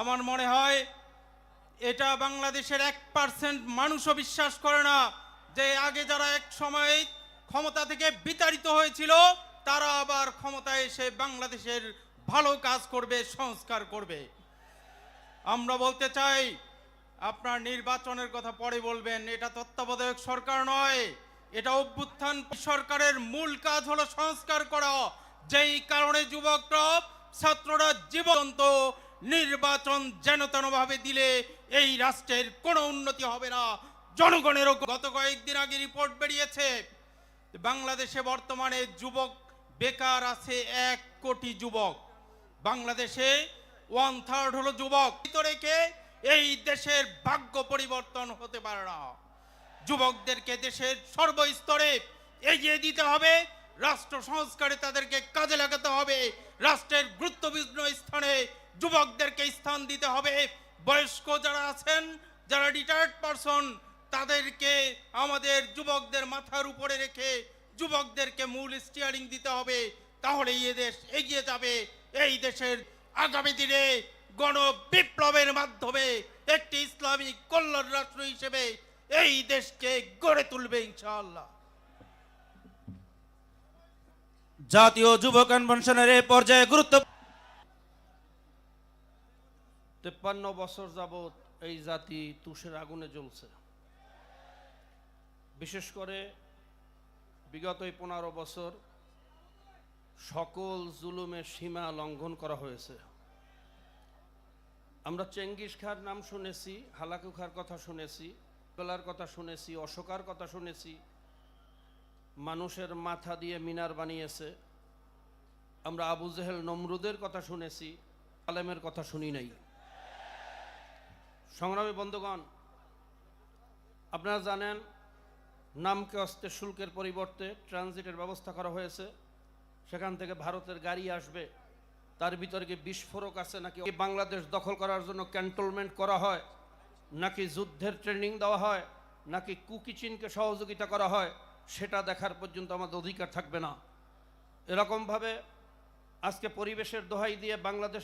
আমার মনে হয় এটা বাংলাদেশের এক পার্সেন্ট মানুষও বিশ্বাস করে না যে আগে যারা এক সময় ক্ষমতা থেকে বিতাড়িত হয়েছিল, তারা আবার ক্ষমতায় এসে বাংলাদেশের ভালো কাজ করবে, সংস্কার করবে। আমরা বলতে চাই, আপনার নির্বাচনের কথা পরে বলবেন, এটা তত্ত্বাবধায়ক সরকার নয়, এটা অভ্যুত্থান সরকারের মূল কাজ হলো সংস্কার করা। যেই কারণে যুবকরা, ছাত্ররা জীবন্ত নির্বাচন যেন তেনভাবে দিলে এই রাষ্ট্রের কোনো উন্নতি হবে না। জনগণেরও গত কয়েকদিন আগে রিপোর্ট বেরিয়েছে, বাংলাদেশে বর্তমানে যুবক বেকার আছে এক কোটি যুবক। বাংলাদেশে ওয়ান থার্ড হলো যুবক। রেখে এই দেশের ভাগ্য পরিবর্তন হতে পারে না। যুবকদেরকে দেশের সর্বস্তরে এগিয়ে দিতে হবে। রাষ্ট্র সংস্কারে তাদেরকে হবে, রাষ্ট্রের গুরুত্বপূর্ণ স্থানে যুবকদেরকে স্থান দিতে হবে। বয়স্ক যারা আছেন, যারা রিটায়ার্ড পারসন তাদেরকে আমাদের যুবকদের মাথার উপরে রেখে যুবকদেরকে মূল স্টিয়ারিং দিতে হবে। তাহলে এই দেশ এগিয়ে যাবে। এই দেশের আগামী দিনে গণ বিপ্লবের মাধ্যমে একটি ইসলামিক কল্যাণ রাষ্ট্র হিসেবে এই দেশকে গড়ে তুলবে ইনশাআল্লাহ। জাতীয় যুব কনভেনশনের এই পর্যায়ে গুরুত্ব তেপ্পান্ন বছর যাবৎ এই জাতি তুষের আগুনে জ্বলছে। বিশেষ করে বিগত এই পনেরো বছর সকল জুলুমের সীমা লঙ্ঘন করা হয়েছে। আমরা চেঙ্গিস খার নাম শুনেছি, হালাকু খার কথা শুনেছি, বেলার কথা শুনেছি, অশোকার কথা শুনেছি মানুষের মাথা দিয়ে মিনার বানিয়েছে। আমরা আবু জেহেল নমরুদের কথা শুনেছি, আলেমের কথা শুনি নাই। সংগ্রামী বন্ধুগণ, আপনারা জানেন, নামকে অস্তে শুল্কের পরিবর্তে ট্রানজিটের ব্যবস্থা করা হয়েছে। সেখান থেকে ভারতের গাড়ি আসবে, তার ভিতরে কি বিস্ফোরক আছে নাকি বাংলাদেশ দখল করার জন্য ক্যান্টনমেন্ট করা হয়, নাকি যুদ্ধের ট্রেনিং দেওয়া হয়, নাকি কুকিচিনকে সহযোগিতা করা হয় সেটা দেখার পর্যন্ত আমাদের অধিকার থাকবে না। এরকমভাবে আজকে পরিবেশের দোহাই দিয়ে বাংলাদেশ